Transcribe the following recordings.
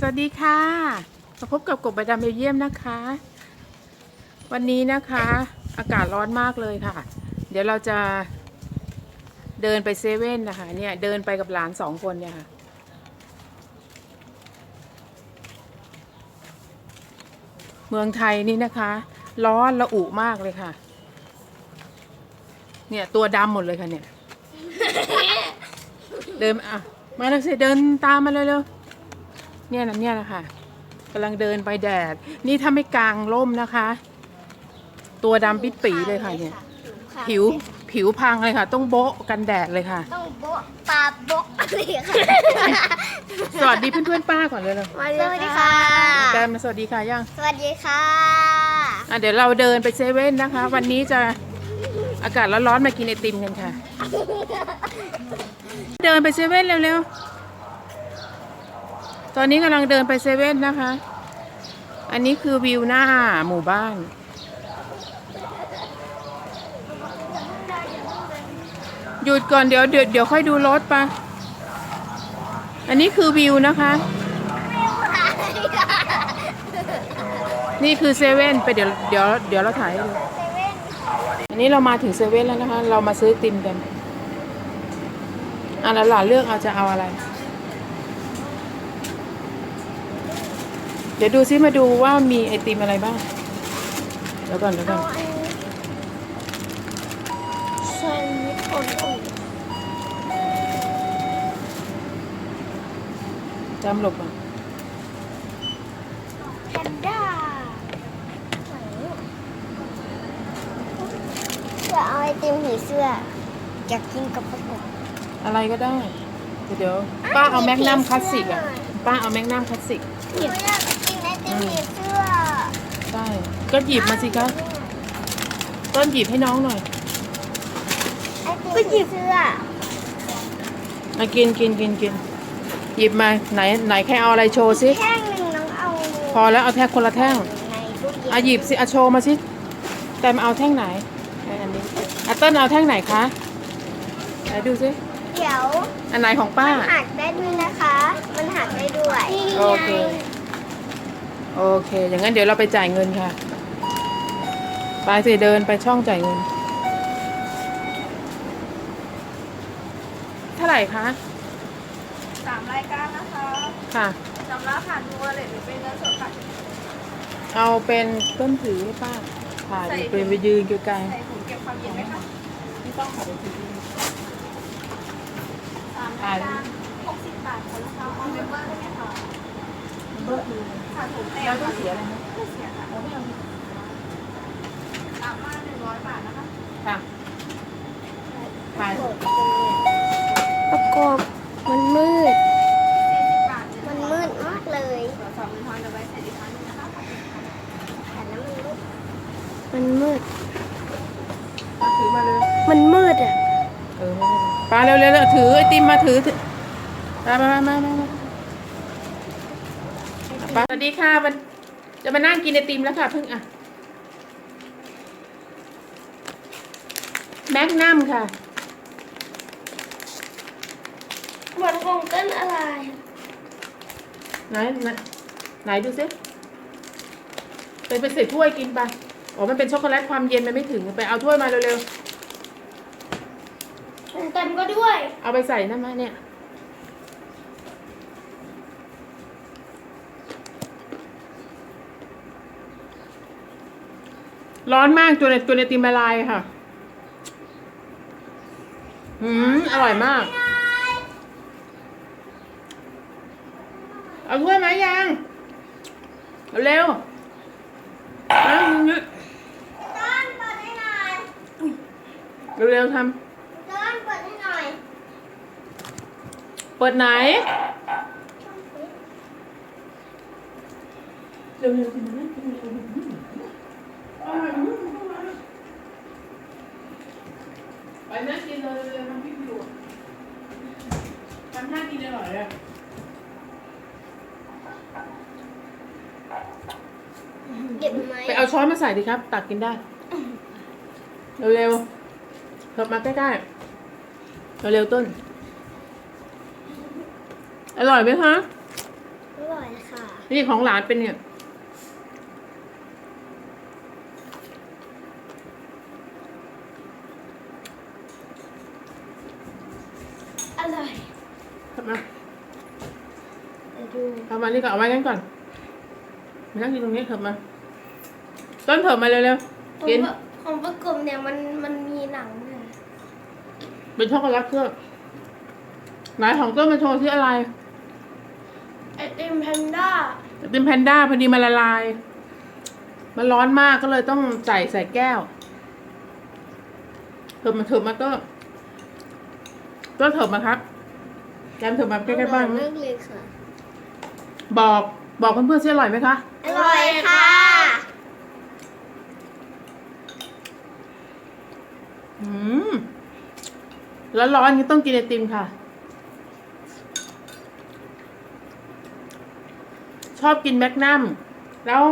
สวัสดีค่ะมาพบกับกบใบดำเบลเยียมนะคะ วันนี้นะคะ อากาศร้อนมากเลยค่ะ เดี๋ยวเราจะเดินไปเซเว่นนะคะ เนี่ยเดินไปกับหลานสองคนเนี่ยค่ะเมืองไทยนี่นะคะ ร้อนระอุมากเลยค่ะ เนี่ยตัวดำหมดเลยค่ะเนี่ย เดินอะมาแล้วสิเดินตามมาเร็วๆ เนี่ยนะเนี่ยนะคะกำลังเดินไปแดด นี่ถ้าไม่กลางร่มนะคะ ตัวดำปิดปีเลยค่ะเนี่ย ผิวผิวพังเลยค่ะ ต้องโบ๊ะกันแดดเลยค่ะ ต้องโบ๊ะปลาโบ๊ะเลยค่ะสวัสดีเพื่อนๆป้าก่อนเลยเลยสวัสดีค่ะแกมาสวัสดีค่ะยังสวัสดีค่ะอะ เดี๋ยวเราเดินไปเซเว่นนะคะ วันนี้จะอากาศร้อนๆมากินไอติมกันค่ะ เดินไปเซเว่นเร็วๆ ตอนนี้กำลังเดินไปเซเว่นนะคะ อันนี้คือวิวหน้าหมู่บ้าน หยุดก่อนเดี๋ยวเดี๋ยวเดี๋ยวค่อยดูรถปะอันนี้คือวิวนะคะ นี่คือเซเว่นไปเดี๋ยวเดี๋ยวเดี๋ยวเราถ่ายให้ดูอันนี้เรามาถึงเซเว่นแล้วนะคะ เรามาซื้อติมกันอะแล้วหลานเลือกเอาจะเอาอะไร เดี๋ยวดูซิมาดูว่ามีไอติมอะไรบ้างเดี๋ยวก่อนเดี๋ยวก่อนแซนด์วิชอุ่นจำหลบก่อนๆแพนด้าจะเอาไอติมผีเสื้ออยากกินกับประกบอะไรก็ได้ เดี๋ยวป้าเอาแมกนัมคลาสสิกอะป้าเอาแมกนัมคลาสสิกอยากกินไอติม ผีเสื้อใช่ก็หยิบมาสิคะต้นหยิบให้น้องหน่อยไอติมผีเสื้อมากินกินกินกินหยิบมาไหนไหนใครเอาอะไรโชว์สิแท่งหนึ่งน้องเอาพอแล้วเอาแท่งคนละแท่งในตู้เย็นอะหยิบสิอะโชว์มาสิแต่มาเอาแท่งไหนไหนอันนี้อะต้นเอาแท่งไหนคะไหนดูสิเดี๋ยวอันไหนของป้า มันหักได้ด้วยนะคะ มันหักได้ด้วยโอเค โอเค อย่างนั้นเดี๋ยวเราไปจ่ายเงินค่ะ ไปสิเดินไปช่องจ่ายเงิน เท่าไหร่คะ สามรายการนะคะค่ะชำระผ่านทูวอลเล็ตหรือเป็นเงินสดค่ะเอาเป็นต้นถือให้ป้าค่ะใส่เป็นไปยืนไกลใส่ถุงเก็บความเย็นไหมคะๆไม่ต้องขอไปถือ สามรายการหกสิบบาทคนละคำออนเมมเบอร์ได้ไหมคะ เบอร์คือค่ะถุงเต็มแล้วต้อค่ะงเสียอะไรไหมไม่เสียค่ะสามารถหนึ่งร้อยบาทนะคะค่ะค่ะประกบมันมืด สี่สิบบาทมันมืดมากเลยตรวจสอบเงินทอนจะไว้ใส่อีกครั้งหนึงนะคะขอบคุณค่ะแต่แล้วมันมืดมันมืดถือมาเลยมันมืดอะ เออไม่เป็นไรป้าเร็วๆเร็วถือไอติมมาถือถือมามามามามา ป้าสวัสดีค่ะมันจะมานั่งกินไอติมแล้วค่ะเพิ่งอะแมกนัมค่ะ เหมือนของต้นอะไร ไหนไหนไหนดูซิเป็นเป็นใส่ถ้วยกินไปอ๋อมันเป็นช็อกโกแลตความเย็นมันไม่ถึงไปเอาถ้วยมาเร็วของต้นก็ด้วยๆเอาไปใส่นั่นมาเนี่ย ร้อนมากตัวในตัวในติมละลายค่ะหืม อร่อยมาก เอาถ้วยไหมยัง เร็วๆนะมึงเนี่ยต้นเปิดให้หน่อยเร็วๆทต้นเปิดให้หน่อยำเปิดไหน เร็วๆสิมันนั่งกินเร็วๆอร่อยมากไปนั่งกินเลยเร็วๆทำพี่อยู่ทำท่ากินอร่อยเลยเก็บไหมไปเอาช้อนมาใส่ดิครับ ตักกินได้ เร็วๆเถิบมาใกล้ๆ เร็วๆต้น อร่อยไหมคะออร่อยค่ะ นี่ของหลานเป็นเนี่ยอร่อยทำ มาเดี๋ยวดูทำมานี่ก่อนเอาไว้กันก่อนมานั่งกินตรงนี้เถิบมา ต้นเถิบมาเร็วของๆกินประของประกบเนี่ยมันมันมีหนังเนี่ยเป็นช็อกโกแลตเคลือบไหนของต้นมาโชว์ที่อะไรไอติมแพนด้าเป็นแพนด้าพอดีมันละลาย มันร้อนมากก็เลยต้องใส่ใส่แก้วเถิบมาเถิบมาต้นต้นเถิบมาครับ แกมเถิบมาใกล้ๆบ้านอร่อยมากเลยค่ะ บอกบอกเพื่อนๆสิอร่อยไหมคะอร่อยค่ะ อืมแล้วร้อนๆนี้ต้องกินไอติมค่ะ ชอบกินแมกนัมแล้ว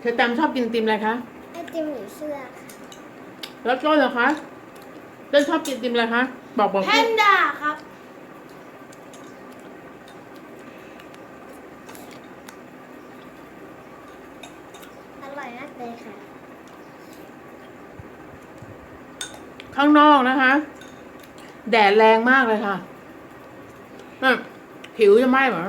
เธอจำชอบกินไอติมอะไรคะไอติมหรือเสื้อค่ะแล้วต้นเหรอคะต้นชอบกินไอติมอะไรคะบอกบอกแพสินด้าครับ อร่อยมาก เลยค่ะ ข้างนอกนะคะ แดดแรงมากเลยค่ะแบบผิวจะไหม้เหมือน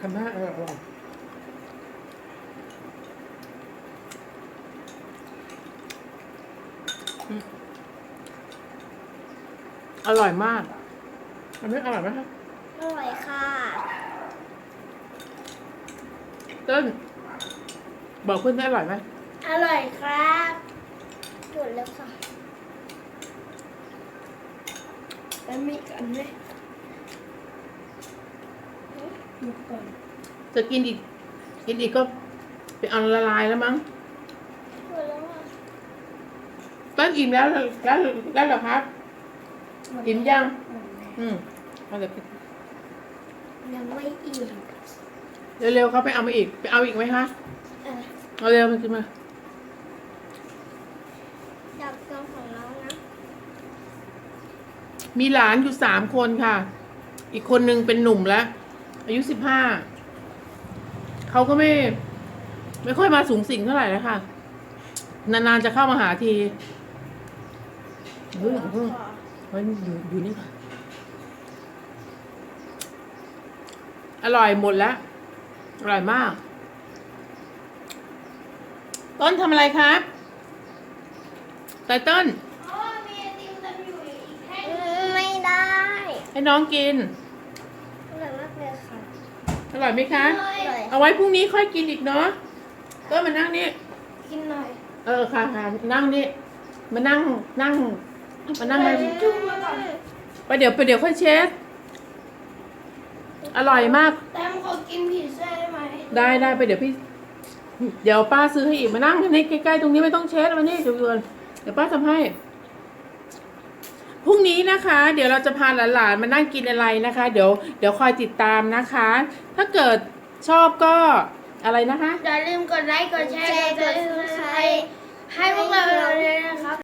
ทำได้อร่อยอืมอร่อยมาก อันนี้อร่อยไหมคะอร่อยค่ะต้นบอกเพื่อนได้อร่อยไหมอร่อยครับหมดแล้วค่ะแล้วมีกันไหมหมดก่อนจะกินอีกกินอีกก็ไปเอาละลายแล้วมั้งหมดแล้วอะต้นอิ่มแล้วเหรอแล้วแล้วเหรอครับหมดอิ่มยัง หมดแล้ว อืม เอาเดี๋ยวไปยังไม่อิ่มเร็วๆเขาไปเอามาอีก ไปเอาอีกไหมคะเออเอาเร็วมากินมาดับเครื่องของเรานะ มีหลานอยู่สามคนค่ะ อีกคนนึงเป็นหนุ่มแล้วอายุสิบห้าเขาก็ไม่ ไม่ค่อยมาสูงสิงเท่าไหร่แล้วค่ะ นานๆจะเข้ามาหาทีเฮ้ยเพิ่งเฮ้ยอยู่อยู่นี่ค่ะ อร่อยหมดแล้วอร่อยมาก ต้นทำอะไรครับไตเติ้ลอ๋อมีไอติมเต็มอยู่อีกแท่งไม่ได้ให้น้องกิน อร่อยมากเลยค่ะ อร่อยไหมคะ อร่อยเอาไว้พรุ่งนี้ค่อยกินอีกเนาะก็มานั่งนี่ กินหน่อย เออค่ะค่ะนั่งนี่ มานั่งนั่ง มานั่งเลยจุ่มมาก่อนไปเดี๋ยวไปเดี๋ยวค่อยเช็ด อร่อยมาก แต้มขอกินผีเสื้อได้ไหมได้ได้ไปเดี๋ยวพี่ เดี๋ยวป้าซื้อให้อีกมานั่งนี่ใกล้ๆตรงนี้ไม่ต้องเช็ดมานี่เดี๋ยวเดี๋ยวเดี๋ยวป้าทำให้พรุ่งนี้นะคะ เดี๋ยวเราจะพาหลานๆมานั่งกินอะไรนะคะ เดี๋ยวเดี๋ยวคอยติดตามนะคะ ถ้าเกิดชอบก็อะไรนะคะ อย่าลืมกดไลค์กดแชร์กดซับสไครต์ให้พวกเราเลยนะครับ